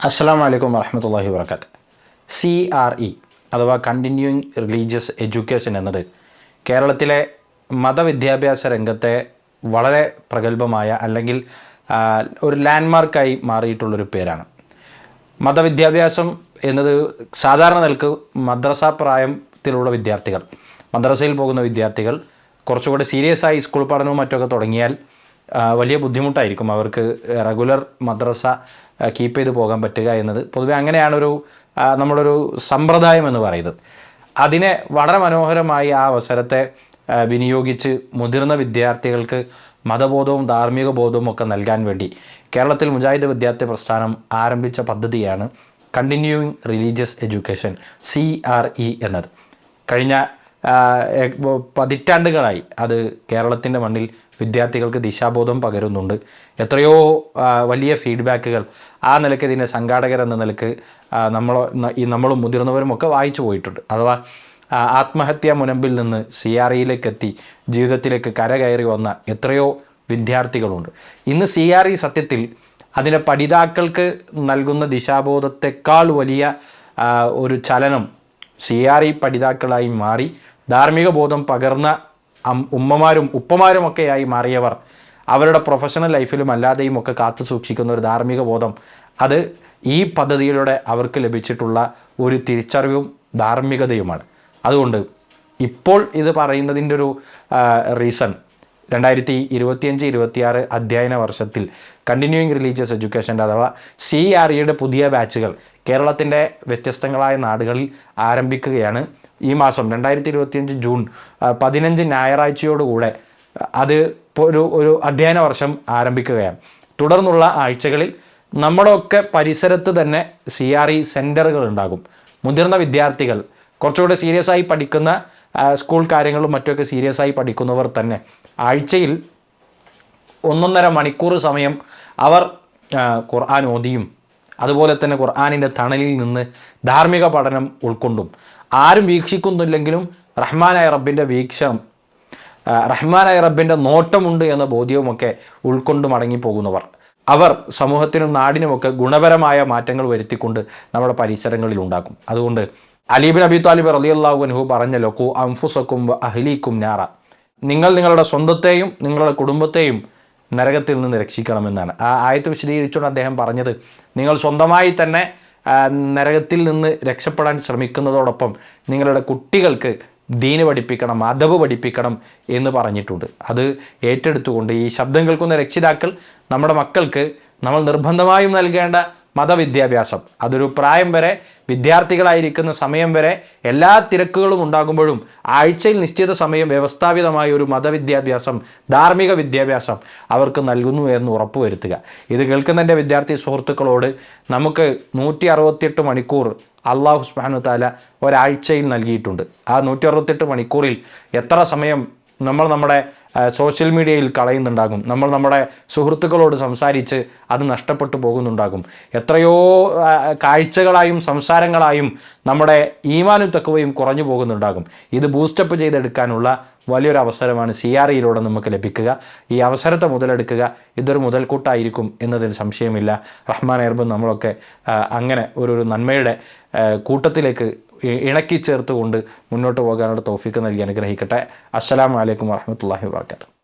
അസ്സാം വലൈക്കും വറഹമത്തല്ലാഹി വർക്കാത്ത് സി ആർ ഇ അഥവാ കണ്ടിന്യൂയിങ് റിലീജിയസ് എഡ്യൂക്കേഷൻ എന്നത് കേരളത്തിലെ മതവിദ്യാഭ്യാസ രംഗത്തെ വളരെ പ്രഗത്ഭമായ അല്ലെങ്കിൽ ഒരു ലാൻഡ്മാർക്കായി മാറിയിട്ടുള്ളൊരു പേരാണ്. മതവിദ്യാഭ്യാസം എന്നത് സാധാരണ നിലയ്ക്ക് മദ്രസ പ്രായത്തിലുള്ള വിദ്യാർത്ഥികൾ മദ്രസയിൽ പോകുന്ന വിദ്യാർത്ഥികൾ കുറച്ചുകൂടി സീരിയസ് ആയി സ്കൂൾ പഠനവും മറ്റൊക്കെ തുടങ്ങിയാൽ വലിയ ബുദ്ധിമുട്ടായിരിക്കും. അവർക്ക് റെഗുലർ മദ്രസ കീപ്പ് ചെയ്ത് പോകാൻ പറ്റുക എന്നത്. പൊതുവെ അങ്ങനെയാണൊരു നമ്മളൊരു സമ്പ്രദായം എന്ന് പറയുന്നത്. അതിനെ വളരെ മനോഹരമായി ആ അവസരത്തെ വിനിയോഗിച്ച് മുതിർന്ന വിദ്യാർത്ഥികൾക്ക് മതബോധവും ധാർമ്മിക ബോധവും ഒക്കെ നൽകാൻ വേണ്ടി കേരളത്തിൽ മുജാഹിദ് വിദ്യാർത്ഥി പ്രസ്ഥാനം ആരംഭിച്ച പദ്ധതിയാണ് continuing religious education C R E എന്നത്. കഴിഞ്ഞ പതിറ്റാണ്ടുകളായി അത് കേരളത്തിന്റെ മണ്ണിൽ വിദ്യാർത്ഥികൾക്ക് ദിശാബോധം പകരുന്നുണ്ട്. എത്രയോ വലിയ ഫീഡ്ബാക്കുകൾ ആ നിലയ്ക്ക് ഇതിന്റെ സംഘാടകർ എന്ന നിലയ്ക്ക് നമ്മൾ ഈ നമ്മളും മുതിർന്നവരും ഒക്കെ വായിച്ചു പോയിട്ടുണ്ട്. അഥവാ ആത്മഹത്യാ മുനമ്പിൽ നിന്ന് സി ആർ ഇയിലേക്ക് എത്തി ജീവിതത്തിലേക്ക് കരകയറി വന്ന എത്രയോ വിദ്യാർത്ഥികളുണ്ട്. ഇന്ന് സി ആർ ഇ സത്യത്തിൽ അതിന്റെ പഠിതാക്കൾക്ക് നൽകുന്ന ദിശാബോധത്തെക്കാൾ വലിയ ഒരു ചലനം സി ആർ ഇ പഠിതാക്കളായി മാറി ധാർമ്മിക ബോധം പകർന്ന ഉമ്മമാരും ഉപ്പമാരുമൊക്കെയായി മാറിയവർ. അവരുടെ പ്രൊഫഷണൽ ലൈഫിലും അല്ലാതെയും ഒക്കെ കാത്തു സൂക്ഷിക്കുന്ന ഒരു ധാർമ്മിക ബോധം. അത് ഈ പദ്ധതിയിലൂടെ അവർക്ക് ലഭിച്ചിട്ടുള്ള ഒരു തിരിച്ചറിവും ധാർമ്മികതയുമാണ്. അതുകൊണ്ട് ഇപ്പോൾ ഇത് പറയുന്നതിന്റെ ഒരു റീസൺ രണ്ടായിരത്തി ഇരുപത്തിയഞ്ച് ഇരുപത്തിയാറ് അധ്യയന വർഷത്തിൽ കണ്ടിന്യൂയിങ് റിലീജിയസ് എഡ്യൂക്കേഷന്റെ അഥവാ സി ആർ ഇയുടെ പുതിയ ബാച്ചുകൾ കേരളത്തിന്റെ വ്യത്യസ്തങ്ങളായ നാടുകളിൽ ആരംഭിക്കുകയാണ്. ഈ മാസം രണ്ടായിരത്തി ഇരുപത്തിയഞ്ച് ജൂൺ പതിനഞ്ച് ഞായറാഴ്ചയോടുകൂടെ അത് ഒരു ഒരു അധ്യയന വർഷം ആരംഭിക്കുകയാണ്. തുടർന്നുള്ള ആഴ്ചകളിൽ നമ്മുടെയൊക്കെ പരിസരത്ത് തന്നെ സി ആർ ഇ സെന്ററുകൾ ഉണ്ടാകും മുതിർന്ന വിദ്യാർത്ഥികൾ കുറച്ചുകൂടെ സീരിയസ് ആയി പഠിക്കുന്ന സ്കൂൾ കാര്യങ്ങളും മറ്റൊക്കെ സീരിയസ് ആയി പഠിക്കുന്നവർ തന്നെ ആഴ്ചയിൽ ഒന്നൊന്നര മണിക്കൂർ സമയം അവർ ഖുർആൻ ഓതിയും. അതുപോലെ തന്നെ ഖുർആാനിന്റെ തണലിൽ നിന്ന് ധാർമ്മിക പഠനം ഉൾക്കൊണ്ടും. ആരും വീക്ഷിക്കുന്നില്ലെങ്കിലും റഹ്മാനായ റബ്ബിന്റെ വീക്ഷണം റഹ്മാനായ റബ്ബിന്റെ നോട്ടമുണ്ട് എന്ന ബോധ്യവുമൊക്കെ ഉൾക്കൊണ്ട് മടങ്ങിപ്പോകുന്നവർ. അവർ സമൂഹത്തിനും നാടിനുമൊക്കെ ഗുണപരമായ മാറ്റങ്ങൾ വരുത്തിക്കൊണ്ട് നമ്മുടെ പരിസരങ്ങളിൽ ഉണ്ടാക്കും. അതുകൊണ്ട് അലീബിൻ അബി താലിബ് റലിയല്ലാഹു അൻഹു പറഞ്ഞല്ലോ കു അംഫുസക്കും അഹ്ലീക്കും നാറ. നിങ്ങൾ നിങ്ങളുടെ സ്വന്തത്തെയും നിങ്ങളുടെ കുടുംബത്തെയും നരകത്തിൽ നിന്ന് രക്ഷിക്കണമെന്നാണ്. ആ ആയത്ത് വിശദീകരിച്ചുകൊണ്ട് അദ്ദേഹം പറഞ്ഞത് നിങ്ങൾ സ്വന്തമായി തന്നെ നരകത്തിൽ നിന്ന് രക്ഷപ്പെടാൻ ശ്രമിക്കുന്നതോടൊപ്പം നിങ്ങളുടെ കുട്ടികൾക്ക് ദീന് പഠിപ്പിക്കണം അദബ് പഠിപ്പിക്കണം എന്ന് പറഞ്ഞിട്ടുണ്ട്. അത് ഏറ്റെടുത്തുകൊണ്ട് ഈ ശബ്ദം കേൾക്കുന്ന രക്ഷിതാക്കൾ നമ്മുടെ മക്കൾക്ക് നമ്മൾ നിർബന്ധമായും നൽകേണ്ട മതവിദ്യാഭ്യാസം. അതൊരു പ്രായം വരെ വിദ്യാർത്ഥികളായിരിക്കുന്ന സമയം വരെ എല്ലാ തിരക്കുകളും ഉണ്ടാകുമ്പോഴും ആഴ്ചയിൽ നിശ്ചിത സമയം വ്യവസ്ഥാപിതമായ ഒരു മതവിദ്യാഭ്യാസം ധാർമ്മിക വിദ്യാഭ്യാസം അവർക്ക് നൽകുന്നു എന്ന് ഉറപ്പുവരുത്തുക. ഇത് കേൾക്കുന്ന എന്റെ വിദ്യാർത്ഥി സുഹൃത്തുക്കളോട് നമുക്ക് നൂറ്റി അറുപത്തിയെട്ട് മണിക്കൂർ അള്ളാഹു സുബ്ഹാനഹു താല ഒരാഴ്ചയിൽ നൽകിയിട്ടുണ്ട്. ആ നൂറ്റി അറുപത്തെട്ട് മണിക്കൂറിൽ എത്ര സമയം നമ്മൾ നമ്മുടെ സോഷ്യൽ മീഡിയയിൽ കളയുന്നുണ്ടാകും. നമ്മൾ നമ്മുടെ സുഹൃത്തുക്കളോട് സംസാരിച്ച് അത് നഷ്ടപ്പെട്ടു പോകുന്നുണ്ടാകും. എത്രയോ കാഴ്ചകളായും സംസാരങ്ങളായും നമ്മുടെ ഈമാനും തക്കവയും കുറഞ്ഞു പോകുന്നുണ്ടാകും. ഇത് ബൂസ്റ്റപ്പ് ചെയ്തെടുക്കാനുള്ള വലിയൊരു അവസരമാണ് സി ആർ ഇയിലൂടെ നമുക്ക് ലഭിക്കുക. ഈ അവസരത്തെ മുതലെടുക്കുക. ഇതൊരു മുതൽക്കൂട്ടായിരിക്കും എന്നതിൽ സംശയമില്ല. റഹ്മാൻ എർബും നമ്മളൊക്കെ അങ്ങനെ ഒരു നന്മയുടെ കൂട്ടത്തിലേക്ക് ഇണക്കി ചേർത്തുകൊണ്ട് മുന്നോട്ട് പോകാനുള്ള തോഫിക്ക് നൽകി അനുഗ്രഹിക്കട്ടെ. അസ്സലാമു അലൈക്കും വാഹമത്തല്ലാഹി വാബർക്കാത്തു